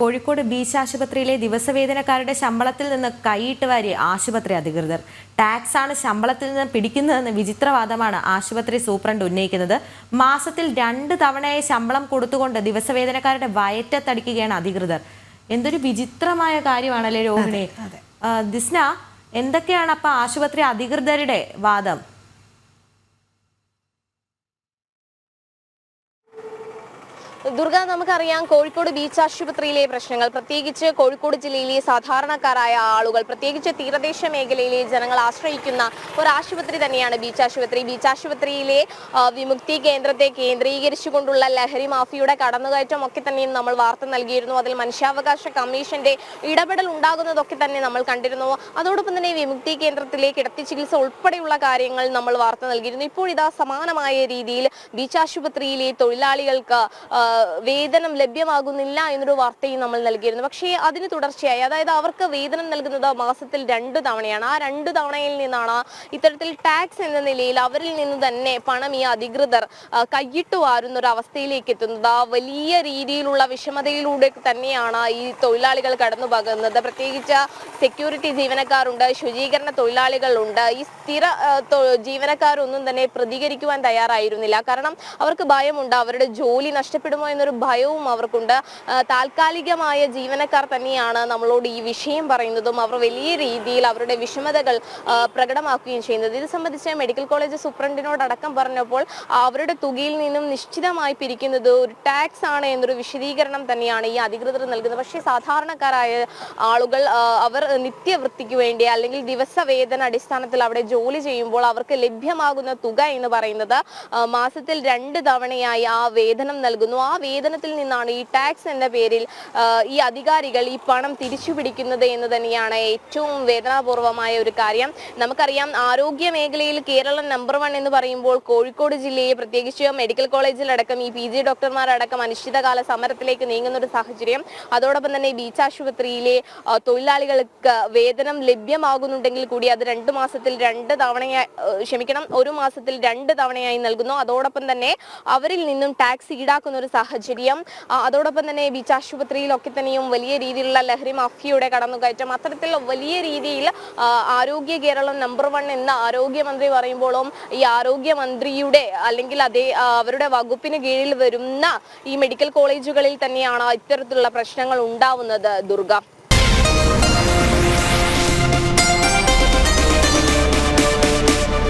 Kozhikode beach ആശുപത്രിയിലെ ദിവസവേതനക്കാരുടെ ശമ്പളത്തിൽ നിന്ന് കൈയിട്ട് വാരി ആശുപത്രി അധികൃതർ. ടാക്സ് ആണ് ശമ്പളത്തിൽ നിന്ന് പിടിക്കുന്നതെന്ന് വിചിത്രവാദമാണ് ആശുപത്രി സൂപ്രണ്ട് ഉന്നയിക്കുന്നത്. മാസത്തിൽ രണ്ട് തവണയായി ശമ്പളം കൊടുത്തുകൊണ്ട് ദിവസവേതനക്കാരുടെ വയറ്റത്തടിക്കുകയാണ് അധികൃതർ. എന്തൊരു വിചിത്രമായ കാര്യമാണല്ലേ രോഹിണി? ദിസ്ന എന്തൊക്കെയാണ് അപ്പൊ ആശുപത്രി അധികൃതരുടെ വാദം? ദുർഗ നമുക്കറിയാം കോഴിക്കോട് ബീച്ച് ആശുപത്രിയിലെ പ്രശ്നങ്ങൾ. പ്രത്യേകിച്ച് കോഴിക്കോട് ജില്ലയിലെ സാധാരണക്കാരായ ആളുകൾ പ്രത്യേകിച്ച് തീരദേശ മേഖലയിലെ ജനങ്ങൾ ആശ്രയിക്കുന്ന ഒരു ആശുപത്രി തന്നെയാണ് ബീച്ച് ആശുപത്രി. ബീച്ച് ആശുപത്രിയിലെ വിമുക്തി കേന്ദ്രത്തെ കേന്ദ്രീകരിച്ചുകൊണ്ടുള്ള ലഹരി മാഫിയുടെ കടന്നുകയറ്റം ഒക്കെ തന്നെയും നമ്മൾ വാർത്ത നൽകിയിരുന്നു. അതിൽ മനുഷ്യാവകാശ കമ്മീഷന്റെ ഇടപെടൽ ഉണ്ടാകുന്നതൊക്കെ തന്നെ നമ്മൾ കണ്ടിരുന്നു. അതോടൊപ്പം തന്നെ വിമുക്തി കേന്ദ്രത്തിലെ കിടത്തി ചികിത്സ ഉൾപ്പെടെയുള്ള കാര്യങ്ങൾ നമ്മൾ വാർത്ത നൽകിയിരുന്നു. ഇപ്പോൾ ഇതാ സമാനമായ രീതിയിൽ ബീച്ച് ആശുപത്രിയിലെ തൊഴിലാളികൾക്ക് വേതനം ലഭ്യമാകുന്നില്ല എന്നൊരു വാർത്തയും നമ്മൾ നൽകിയിരുന്നു. പക്ഷേ അതിന് തുടർച്ചയായി അതായത് അവർക്ക് വേതനം നൽകുന്നത് മാസത്തിൽ രണ്ടു തവണയാണ്. ആ രണ്ടു തവണയിൽ നിന്നാണ് ഇത്തരത്തിൽ ടാക്സ് എന്ന നിലയിൽ അവരിൽ നിന്ന് തന്നെ പണം ഈ അധികൃതർ കൈയിട്ട് വാരുന്ന ഒരു അവസ്ഥയിലേക്ക് എത്തുന്നത്. വലിയ രീതിയിലുള്ള വിഷമതയിലൂടെ തന്നെയാണ് ഈ തൊഴിലാളികൾ കടന്നു പോകുന്നത്. പ്രത്യേകിച്ച് സെക്യൂരിറ്റി ജീവനക്കാരുണ്ട് ശുചീകരണ തൊഴിലാളികളുണ്ട്. ഈ സ്ഥിര ജീവനക്കാരൊന്നും തന്നെ പ്രതികരിക്കുവാൻ തയ്യാറായിരുന്നില്ല. കാരണം അവർക്ക് ഭയമുണ്ട്. അവരുടെ ജോലി നഷ്ടപ്പെടുമോ എന്നൊരു ഭയവും അവർക്കുണ്ട്. താൽക്കാലികമായ ജീവനക്കാർ തന്നെയാണ് നമ്മളോട് ഈ വിഷയം പറയുന്നതും അവർ വലിയ രീതിയിൽ അവരുടെ വിഷമതകൾ പ്രകടമാക്കുകയും ചെയ്യുന്നത്. ഇത് സംബന്ധിച്ച് മെഡിക്കൽ കോളേജ് സൂപ്രണ്ടിനോട് അടക്കം പറഞ്ഞപ്പോൾ അവരുടെ തുകയിൽ നിന്നും നിശ്ചിതമായി പിരിക്കുന്നത് ഒരു ടാക്സ് ആണ് എന്നൊരു വിശദീകരണം തന്നെയാണ് ഈ അധികൃതർ നൽകുന്നത്. പക്ഷേ സാധാരണക്കാരായ ആളുകൾ അവർ നിത്യവൃത്തിക്ക് വേണ്ടി അല്ലെങ്കിൽ ദിവസവേതന അടിസ്ഥാനത്തിൽ അവിടെ ജോലി ചെയ്യുമ്പോൾ അവർക്ക് ലഭ്യമാകുന്ന തുക എന്ന് പറയുന്നത് മാസത്തിൽ രണ്ട് തവണയായി ആ വേതനം നൽകുന്നു. വേതനത്തിൽ നിന്നാണ് ഈ ടാക്സ് എന്ന പേരിൽ ഈ അധികാരികൾ ഈ പണം തിരിച്ചു പിടിക്കുന്നത് എന്ന് തന്നെയാണ് ഏറ്റവും വേദനാപൂർവമായ ഒരു കാര്യം. നമുക്കറിയാം ആരോഗ്യ മേഖലയിൽ കേരളം നമ്പർ വൺ എന്ന് പറയുമ്പോൾ കോഴിക്കോട് ജില്ലയെ പ്രത്യേകിച്ച് മെഡിക്കൽ കോളേജിലടക്കം ഈ പി ജി ഡോക്ടർമാരടക്കം അനിശ്ചിതകാല സമരത്തിലേക്ക് നീങ്ങുന്ന ഒരു സാഹചര്യം. അതോടൊപ്പം തന്നെ ബീച്ച് ആശുപത്രിയിലെ തൊഴിലാളികൾക്ക് വേതനം ലഭ്യമാകുന്നുണ്ടെങ്കിൽ കൂടി അത് രണ്ട് മാസത്തിൽ രണ്ട് തവണയായി ക്ഷമിക്കണം ഒരു മാസത്തിൽ രണ്ട് തവണയായി നൽകുന്നു. അതോടൊപ്പം തന്നെ അവരിൽ നിന്നും ടാക്സ് ഈടാക്കുന്ന ഒരു സാഹചര്യം. അതോടൊപ്പം തന്നെ ബീച്ച് ആശുപത്രിയിലൊക്കെ തന്നെയും വലിയ രീതിയിലുള്ള ലഹരി മാഫിയയുടെ കടന്നുകയറ്റം അത്തരത്തിൽ വലിയ രീതിയിൽ ആരോഗ്യ കേരളം നമ്പർ വൺ എന്ന ആരോഗ്യമന്ത്രി പറയുമ്പോഴും ഈ ആരോഗ്യമന്ത്രിയുടെ അല്ലെങ്കിൽ അതേ അവരുടെ വകുപ്പിന് കീഴിൽ വരുന്ന ഈ മെഡിക്കൽ കോളേജുകളിൽ തന്നെയാണ് ഇത്തരത്തിലുള്ള പ്രശ്നങ്ങൾ ഉണ്ടാവുന്നത് ദുർഗ.